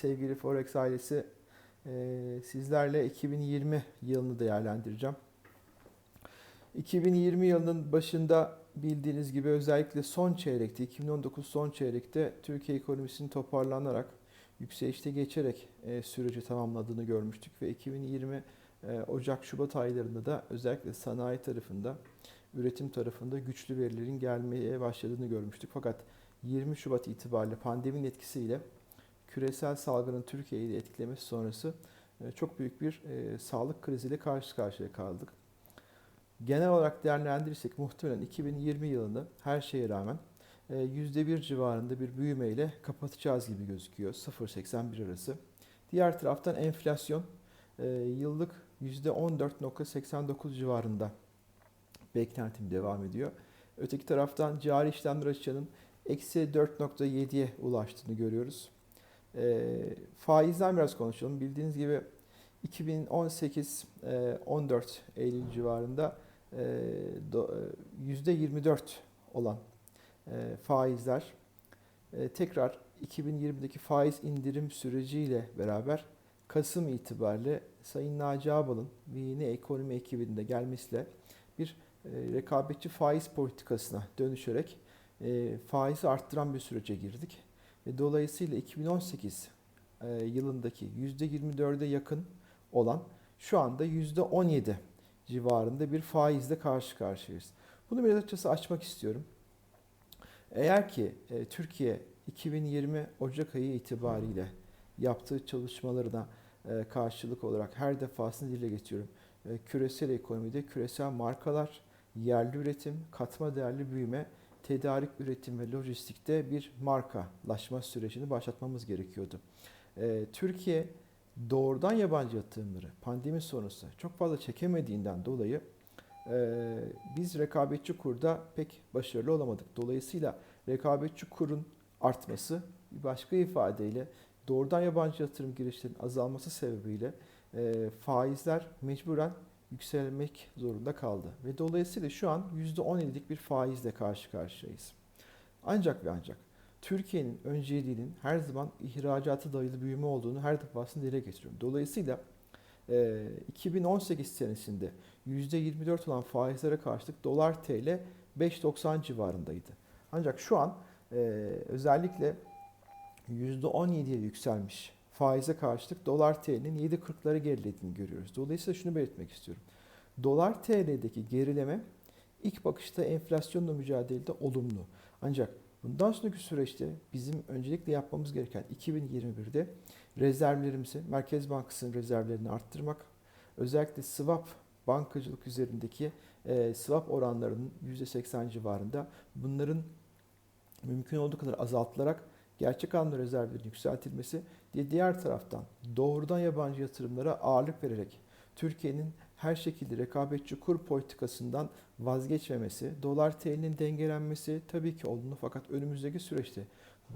sevgili Forex ailesi. Ee, sizlerle 2020 yılını değerlendireceğim. 2020 yılının başında bildiğiniz gibi özellikle son çeyrekte, 2019 son çeyrekte Türkiye ekonomisinin toparlanarak, yükselişte geçerek e, süreci tamamladığını görmüştük ve 2020 e, Ocak-Şubat aylarında da özellikle sanayi tarafında, üretim tarafında güçlü verilerin gelmeye başladığını görmüştük. Fakat 20 Şubat itibariyle pandeminin etkisiyle küresel salgının Türkiye'yi etkilemesi sonrası e, çok büyük bir e, sağlık kriziyle karşı karşıya kaldık. Genel olarak değerlendirirsek muhtemelen 2020 yılını her şeye rağmen %1 e, civarında bir büyümeyle kapatacağız gibi gözüküyor. 0.81 arası. Diğer taraftan enflasyon yıllık %14.89 civarında beklentim devam ediyor. Öteki taraftan cari işlemler açığının eksi 4.7'ye ulaştığını görüyoruz. E, faizden biraz konuşalım. Bildiğiniz gibi 2018 e, 14 Eylül civarında e, do, %24 olan e, faizler e, tekrar 2020'deki faiz indirim süreciyle beraber Kasım itibariyle Sayın Naci Ağbal'ın yeni ekonomi ekibinde gelmesiyle bir e, rekabetçi faiz politikasına dönüşerek e, faizi arttıran bir sürece girdik. Ve dolayısıyla 2018 e, yılındaki %24'e yakın olan şu anda %17 civarında bir faizle karşı karşıyayız. Bunu biraz açıkçası açmak istiyorum. Eğer ki e, Türkiye 2020 Ocak ayı itibariyle yaptığı çalışmalarına e, karşılık olarak her defasında dile getiriyorum. Küresel ekonomide küresel markalar, yerli üretim, katma değerli büyüme tedarik, üretim ve lojistikte bir markalaşma sürecini başlatmamız gerekiyordu. Ee, Türkiye doğrudan yabancı yatırımları pandemi sonrası çok fazla çekemediğinden dolayı e, biz rekabetçi kurda pek başarılı olamadık. Dolayısıyla rekabetçi kurun artması bir başka ifadeyle doğrudan yabancı yatırım girişlerinin azalması sebebiyle e, faizler mecburen yükselmek zorunda kaldı. Ve dolayısıyla şu an %17'lik bir faizle karşı karşıyayız. Ancak ve ancak Türkiye'nin önceliğinin her zaman ihracatı dayalı büyüme olduğunu her defasında dile getiriyorum. Dolayısıyla 2018 senesinde %24 olan faizlere karşılık dolar TL 5.90 civarındaydı. Ancak şu an özellikle %17'ye yükselmiş faize karşılık dolar TL'nin 7.40'ları gerilediğini görüyoruz. Dolayısıyla şunu belirtmek istiyorum. Dolar TL'deki gerileme ilk bakışta enflasyonla mücadelede olumlu. Ancak bundan sonraki süreçte bizim öncelikle yapmamız gereken 2021'de rezervlerimizi, Merkez Bankası'nın rezervlerini arttırmak, özellikle swap bankacılık üzerindeki e, swap oranlarının %80 civarında bunların mümkün olduğu kadar azaltılarak gerçek anlamda rezervlerin yükseltilmesi diğer taraftan doğrudan yabancı yatırımlara ağırlık vererek Türkiye'nin her şekilde rekabetçi kur politikasından vazgeçmemesi, dolar TL'nin dengelenmesi tabii ki olumlu fakat önümüzdeki süreçte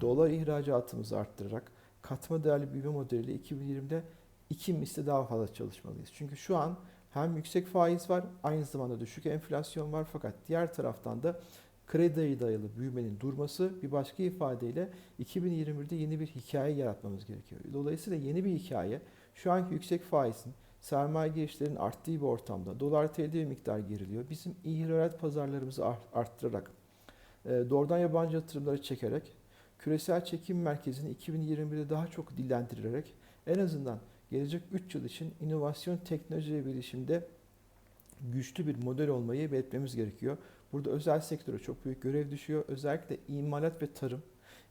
dolar ihracatımızı arttırarak katma değerli büyüme modeliyle 2020'de iki misli daha fazla çalışmalıyız. Çünkü şu an hem yüksek faiz var, aynı zamanda düşük enflasyon var fakat diğer taraftan da krediye dayalı büyümenin durması bir başka ifadeyle 2021'de yeni bir hikaye yaratmamız gerekiyor. Dolayısıyla yeni bir hikaye şu anki yüksek faizin sermaye girişlerin arttığı bir ortamda dolar TL bir miktar geriliyor. Bizim ihracat pazarlarımızı arttırarak e, doğrudan yabancı yatırımları çekerek küresel çekim merkezini 2021'de daha çok dillendirerek en azından gelecek 3 yıl için inovasyon teknoloji ve bilişimde güçlü bir model olmayı belirtmemiz gerekiyor. Burada özel sektöre çok büyük görev düşüyor. Özellikle imalat ve tarım,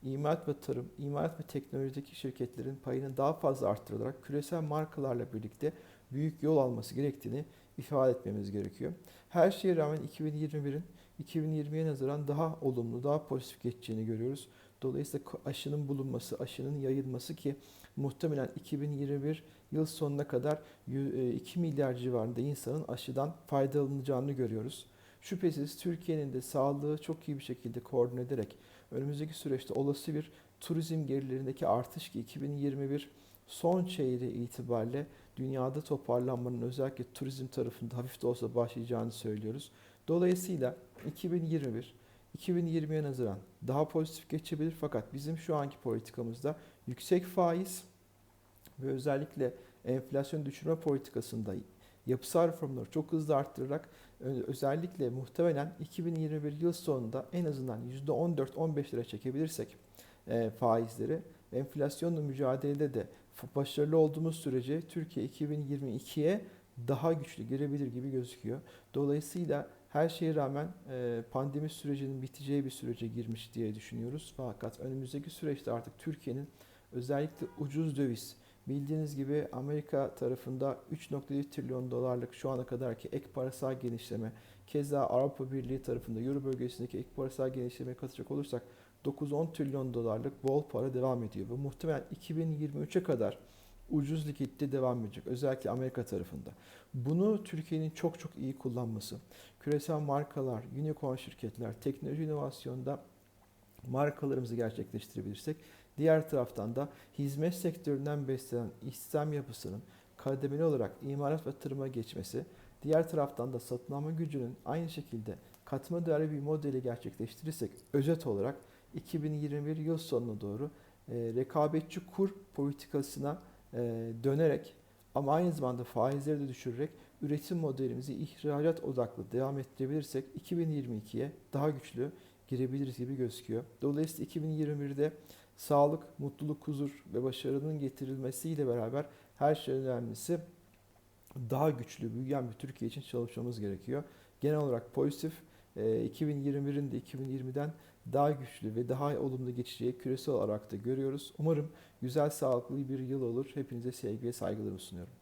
imalat ve tarım, imalat ve teknolojideki şirketlerin payını daha fazla arttırılarak küresel markalarla birlikte büyük yol alması gerektiğini ifade etmemiz gerekiyor. Her şeye rağmen 2021'in 2020'ye nazaran daha olumlu, daha pozitif geçeceğini görüyoruz. Dolayısıyla aşının bulunması, aşının yayılması ki muhtemelen 2021 yıl sonuna kadar 2 e, milyar civarında insanın aşıdan faydalanacağını görüyoruz. Şüphesiz Türkiye'nin de sağlığı çok iyi bir şekilde koordine ederek önümüzdeki süreçte olası bir turizm gelirlerindeki artış ki 2021 son çeyreği itibariyle dünyada toparlanmanın özellikle turizm tarafında hafif de olsa başlayacağını söylüyoruz. Dolayısıyla 2021 2020'ye nazaran daha pozitif geçebilir fakat bizim şu anki politikamızda yüksek faiz ve özellikle enflasyon düşürme politikasında yapısal reformları çok hızlı arttırarak özellikle muhtemelen 2021 yıl sonunda en azından %14-15 lira çekebilirsek e, faizleri enflasyonla mücadelede de başarılı olduğumuz sürece Türkiye 2022'ye daha güçlü girebilir gibi gözüküyor. Dolayısıyla her şeye rağmen e, pandemi sürecinin biteceği bir sürece girmiş diye düşünüyoruz. Fakat önümüzdeki süreçte artık Türkiye'nin özellikle ucuz döviz, bildiğiniz gibi Amerika tarafında 3.1 trilyon dolarlık şu ana kadarki ek parasal genişleme, keza Avrupa Birliği tarafında Euro bölgesindeki ek parasal genişlemeye katacak olursak 9-10 trilyon dolarlık bol para devam ediyor. Ve muhtemelen 2023'e kadar ucuz likitte devam edecek. Özellikle Amerika tarafında. Bunu Türkiye'nin çok çok iyi kullanması, küresel markalar, unicorn şirketler, teknoloji inovasyonda markalarımızı gerçekleştirebilirsek, diğer taraftan da hizmet sektöründen beslenen istihdam yapısının kademeli olarak imalat ve tarıma geçmesi, diğer taraftan da satın alma gücünün aynı şekilde katma değerli bir modeli gerçekleştirirsek özet olarak 2021 yıl sonuna doğru e, rekabetçi kur politikasına e, dönerek ama aynı zamanda faizleri de düşürerek üretim modelimizi ihracat odaklı devam ettirebilirsek 2022'ye daha güçlü girebiliriz gibi gözüküyor. Dolayısıyla 2021'de sağlık, mutluluk, huzur ve başarının getirilmesiyle beraber her şeyden önemlisi daha güçlü, büyüyen bir Türkiye için çalışmamız gerekiyor. Genel olarak pozitif, e, 2021'in de 2020'den daha güçlü ve daha olumlu geçeceği küresel olarak da görüyoruz. Umarım güzel, sağlıklı bir yıl olur. Hepinize sevgi ve saygılarımı sunuyorum.